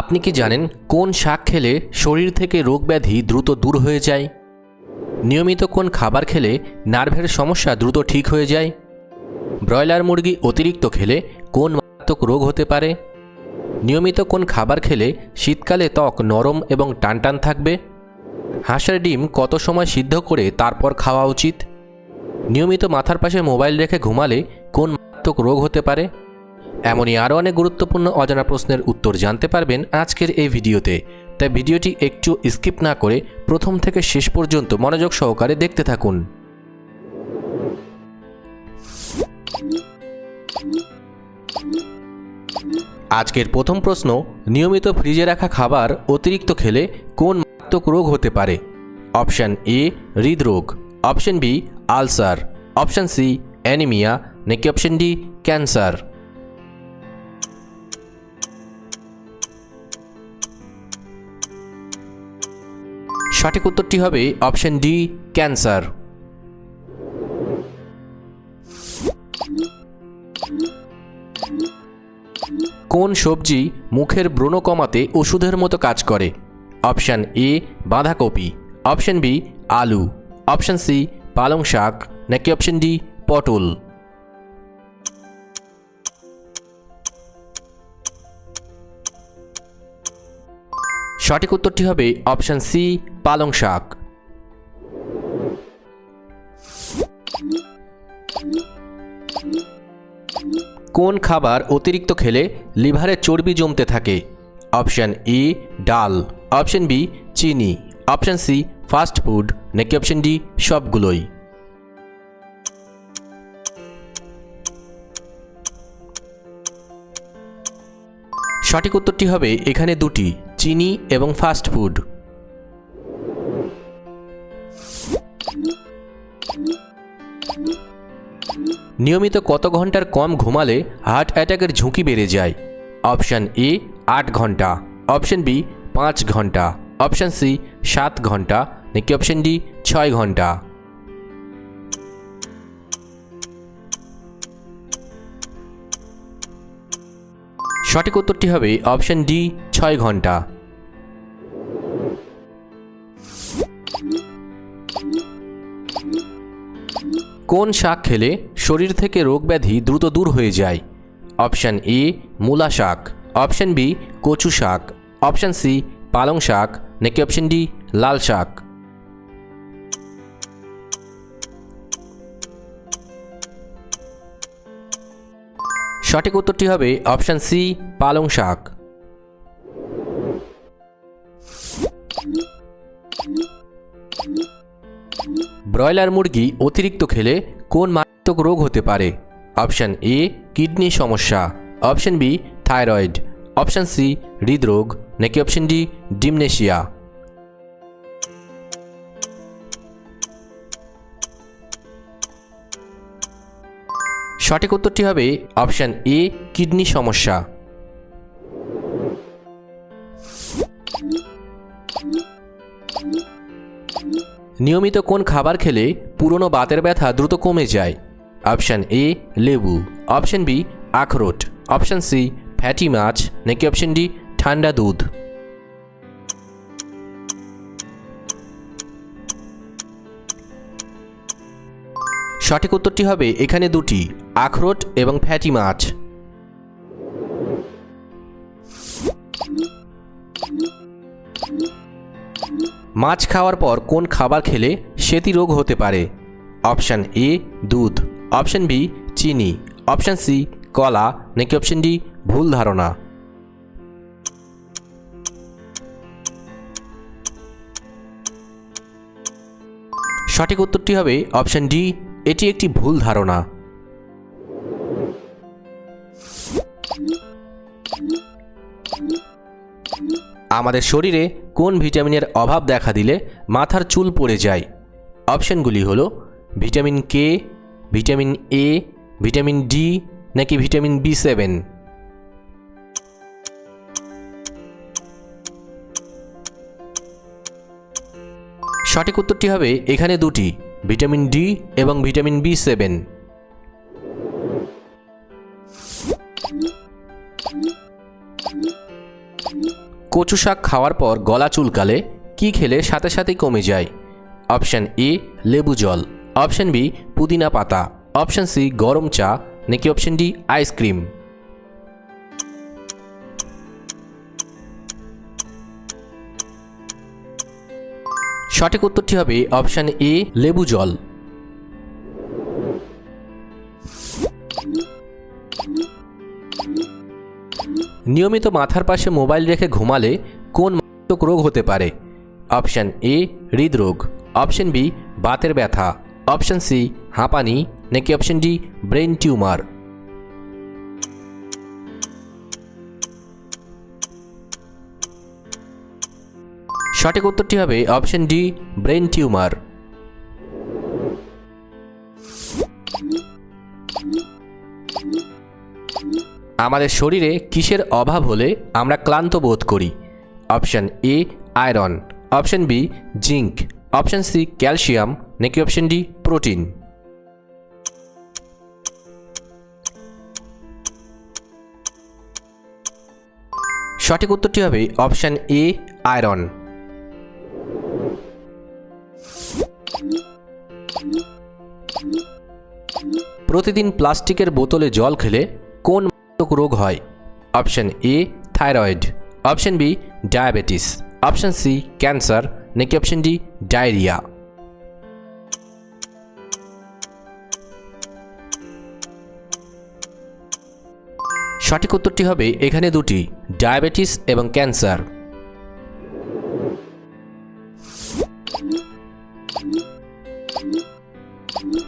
আপনি কি জানেন কোন শাক খেলে শরীর থেকে রোগ ব্যাধি দ্রুত দূর হয়ে যায়? নিয়মিত কোন খাবার খেলে নার্ভের সমস্যা দ্রুত ঠিক হয়ে যায়? ব্রয়লার মুরগি অতিরিক্ত খেলে কোন মারাত্মক রোগ হতে পারে? নিয়মিত কোন খাবার খেলে শীতকালে ত্বক নরম এবং টানটান থাকবে? হাঁসের ডিম কত সময় সিদ্ধ করে তারপর খাওয়া উচিত? নিয়মিত মাথার পাশে মোবাইল রেখে ঘুমালে কোন মারাত্মক রোগ হতে পারে? এমনই আরও অনেক গুরুত্বপূর্ণ অজানা প্রশ্নের উত্তর জানতে পারবেন আজকের এই ভিডিওতে। তাই ভিডিওটি একটু স্কিপ না করে প্রথম থেকে শেষ পর্যন্ত মনোযোগ সহকারে দেখতে থাকুন। আজকের প্রথম প্রশ্ন, নিয়মিত ফ্রিজে রাখা খাবার অতিরিক্ত খেলে কোন মারাত্মক রোগ হতে পারে? অপশান এ, হৃদরোগ। Option B, ulcer. Option C, anaemia. নাকি অপশান ডি, ক্যান্সার। সঠিক উত্তরটি হবে অপশন ডি, ক্যান্সার। কোন সবজি মুখের ব্রণ কমাতে ওষুধের মতো কাজ করে? অপশান এ, বাঁধাকপি। অপশান বি, আলু। অপশান সি, পালং শাক। নাকি অপশান ডি, পটল? সঠিক উত্তরটি হবে অপশান সি, পালং শাক। কোন খাবার অতিরিক্ত খেলে লিভারে চর্বি জমতে থাকে? অপশান এ, ডাল। অপশান বি, চিনি। Option C, fast food. নাকি অপশান ডি, সবগুলোই? সঠিক উত্তরটি হবে এখানে দুটি। চিনি এবং ফাস্ট ফুড। নিয়মিত কত ঘণ্টার কম ঘুমালে হার্ট অ্যাটাকের ঝুঁকি বেড়ে যায়? অপশান এ, আট ঘণ্টা। অপশান বি, পাঁচ ঘণ্টা। অপশান সি, সাত ঘণ্টা। নাকি অপশান ডি, ছয় ঘণ্টা? সঠিক উত্তরটি হবে অপশান ডি, ছয় ঘণ্টা। কোন শাক খেলে শরীর থেকে রোগ ব্যাধি দ্রুত দূর হয়ে যায়? অপশান এ, মূলা শাক। অপশান বি, কচু শাক। অপশান সি, পালং শাক। নাকি অপশান ডি, লাল শাক? সঠিক উত্তরটি হবে অপশান সি, পালং শাক। ব্রয়লার মুরগি অতিরিক্ত খেলে কোন মারাত্মক রোগ হতে পারে? অপশান এ কিডনি সমস্যা। Option B thyroid. Option C হৃদরোগ। নাকি অপশান ডি ডিমনেশিয়া। সঠিক উত্তরটি হবে অপশান এ কিডনি সমস্যা। নিয়মিত কোন খাবার খেলে পুরনো বাতের ব্যথা দ্রুত কমে যায়? অপশান এ লেবু। অপশান বি আখরোট। অপশান সি ফ্যাটি মাছ। নাকি অপশান ডি ঠান্ডা দুধ? সঠিক উত্তরটি হবে এখানে দুটি, আখরোট এবং ফ্যাটি মাছ। মাছ খাওয়ার পর কোন খাবার খেলে সেতি রোগ হতে পারে? অপশান এ, দুধ। অপশান বি, চিনি। অপশান সি, কলা। নাকি অপশান ডি, ভুল ধারণা? সঠিক উত্তরটি হবে অপশান ডি, এটি একটি ভুল ধারণা। আমাদের শরীরে কোন ভিটামিনের অভাব দেখা দিলে মাথার চুল পড়ে যায়? অপশানগুলি হল vitamin K, vitamin A, vitamin D নাকি ভিটামিন বি সেভেন সঠিক উত্তরটি হবে এখানে দুটি, ভিটামিন ডি এবং ভিটামিন বি সেভেন। কচু শাক খাওয়ার পর গলা চুলকালে, কি খেলে সাথে সাথেই কমে যায়? অপশান এ, লেবু জল। অপশান বি, পুদিনা পাতা। অপশান সি, গরম চা। নাকি অপশান ডি আইসক্রিম সঠিক উত্তরটি হবে অপশান এ, লেবু জল। নিয়মিত মাথার পাশে মোবাইল রেখে ঘুমালে কোন মারাত্মক রোগ হতে পারে? অপশান এ, হৃদরোগ। অপশান বি, বাতের ব্যথা। অপশান সি, হাঁপানি। নাকি অপশান ডি, ব্রেন টিউমার। সঠিক উত্তরটি হবে অপশান ডি, ব্রেন টিউমার। আমাদের শরীরে কিসের অভাব হলে আমরা ক্লান্ত বোধ করি? Option A, iron. Option B, zinc. Option C, calcium. নাকি অপশান ডি, প্রোটিন? সঠিক উত্তরটি হবে অপশান এ, আয়রন। প্রতিদিন প্লাস্টিকের বোতলে জল খেলে কোন রোগ হয়। Option A, thyroid. Option B, diabetes. Option C, cancer. নাকি অপশান ডি, ডায়রিয়া। সঠিক উত্তরটি হবে এখানে দুটি, ডায়াবেটিস এবং ক্যান্সার।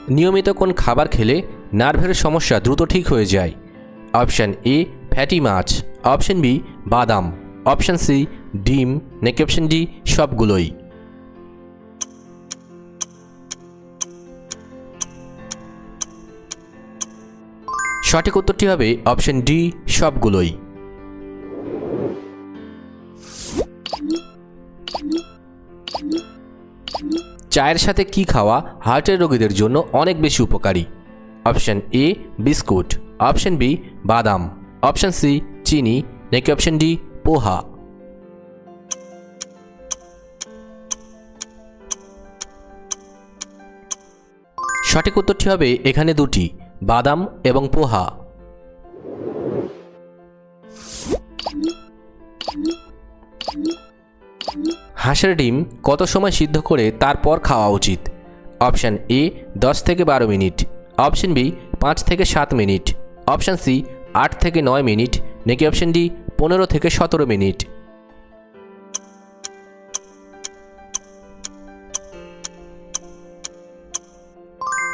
নিয়মিত কোন খাবার খেলে নার্ভের সমস্যা দ্রুত ঠিক হয়ে যায়? অপশান এ ফ্যাটি মাছ, অপশান বি বাদাম, অপশান সি ডিম, নাকি অপশান ডি সবগুলোই। সঠিক উত্তরটি হবে অপশান ডি, সবগুলোই। চায়ের সাথে কি খাওয়া হার্টের রোগীদের জন্য অনেক বেশি উপকারী? Option A, biscuit. Option B বাদাম অপশান সি চিনি নাকি অপশন ডি পোহা সঠিক উত্তরটি হবে এখানে দুটি, বাদাম এবং পোহা। হাঁসের ডিম কত সময় সিদ্ধ করে তারপর খাওয়া উচিত? অপশান এ দশ থেকে বারো মিনিট। অপশান বি পাঁচ থেকে সাত মিনিট। অপশান সি, আট থেকে নয় মিনিট, নাকি অপশান ডি, পনেরো থেকে সতেরো মিনিট?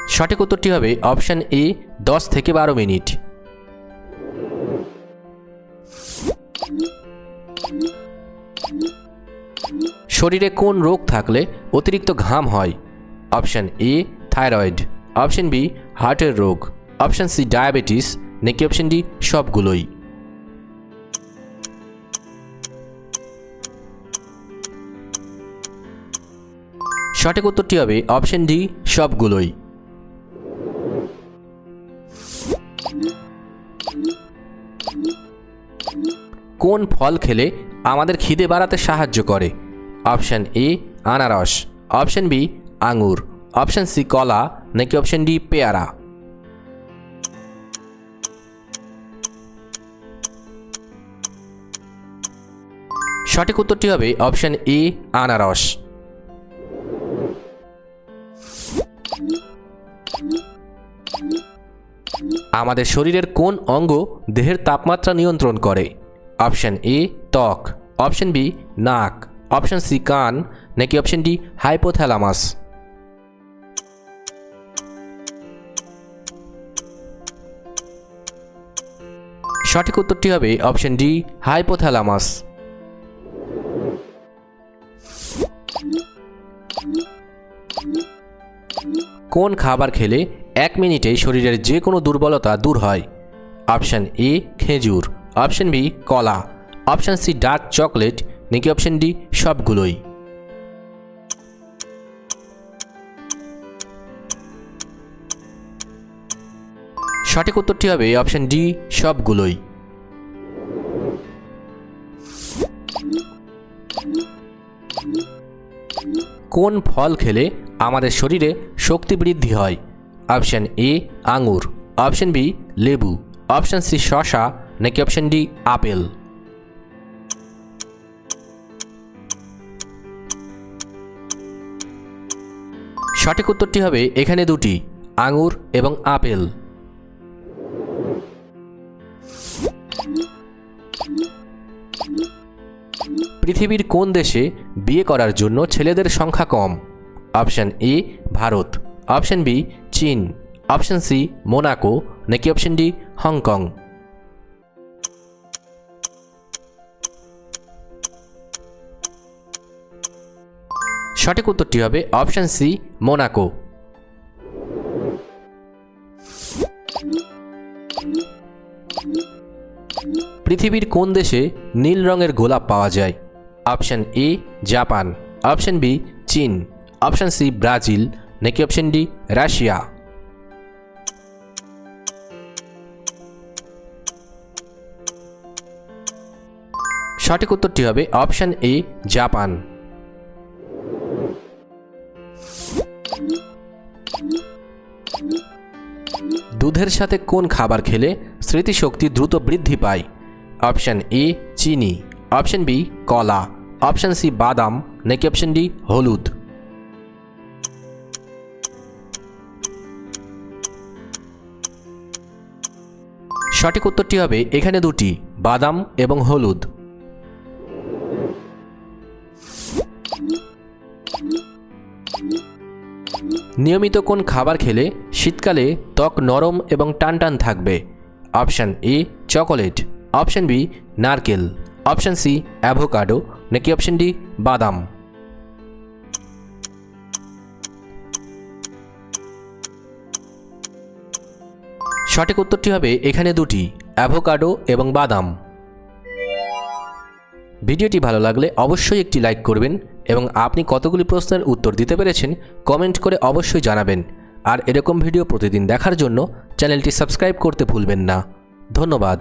সঠিক উত্তরটি হবে অপশান এ, দশ থেকে বারো মিনিট। শরীরে কোন রোগ থাকলে অতিরিক্ত ঘাম হয়? Option A, thyroid. Option B, হার্টের রোগ। অপশান সি ডায়াবেটিস নাকি অপশান ডি সবগুলোই। সঠিক উত্তরটি হবে অপশান ডি সবগুলোই। কোন ফল খেলে আমাদের খিদে বাড়াতে সাহায্য করে? অপশান এ আনারস। অপশান বি আঙুর। অপশান সি কলা। নাকি অপশান ডি পেয়ারা। সঠিক উত্তরটি হবে অপশান এ, আনারস। আমাদের শরীরের কোন অঙ্গ দেহের তাপমাত্রা নিয়ন্ত্রণ করে? অপশান এ, ত্বক। অপশান বি, নাক। অপশান সি, কান। নাকি অপশান ডি, হাইপোথ্যালামাস? সঠিক উত্তরটি হবে অপশান ডি, হাইপোথ্যালামাস। কোন খাবার খেলে এক মিনিটেই শরীরের যে কোনো দুর্বলতা দূর হয়? অপশান এ, খেজুর। অপশান বি, কলা। Option C, dark chocolate. নাকি অপশান ডি, সবগুলোই? সঠিক উত্তরটি হবে অপশান ডি, সবগুলোই। কোন ফল খেলে আমাদের শরীরে শক্তি বৃদ্ধি হয়। অপশান এ, আঙুর। অপশান বি, লেবু। অপশান সি, শশা, নাকি অপশান ডি, আপেল। সঠিক উত্তরটি হবে এখানে দুটি, আঙুর এবং আপেল। পৃথিবীর কোন দেশে বিয়ে করার জন্য ছেলেদের সংখ্যা কম? Option A, Bharat. Option B Chin option C Monaco নাকি অপশন ডি হংকং সঠিক উত্তরটি হবে অপশন সি মোনাকো পৃথিবীর কোন দেশে নীল রঙের গোলাপ পাওয়া যায়? Option A Japan option B Chin option C Brazil নাকি অপশান ডি রাশিয়া। সঠিক উত্তরটি হবে অপশন এ জাপান। দুধের সাথে কোন খাবার খেলে স্মৃতিশক্তি দ্রুত বৃদ্ধি পায়? অপশন এ চিনি। অপশন বি কলা। অপশন সি বাদাম। নাকি অপশান ডি হলুদ। সঠিক উত্তরটি হবে এখানে দুটি, বাদাম এবং হলুদ। নিয়মিত কোন খাবার খেলে শীতকালে ত্বক নরম এবং টানটান থাকবে? Option A, chocolate. Option B, নারকেল। Option C, avocado. নাকি অপশান ডি, বাদাম। সঠিক উত্তরটি হবে এখানে দুটি, অ্যাভোকাডো এবং বাদাম। ভিডিওটি ভালো লাগলে অবশ্যই একটি লাইক করবেন এবং আপনি কতগুলি প্রশ্নের উত্তর দিতে পেরেছেন কমেন্ট করে অবশ্যই জানাবেন। আর এরকম ভিডিও প্রতিদিন দেখার জন্য চ্যানেলটি সাবস্ক্রাইব করতে ভুলবেন না। ধন্যবাদ।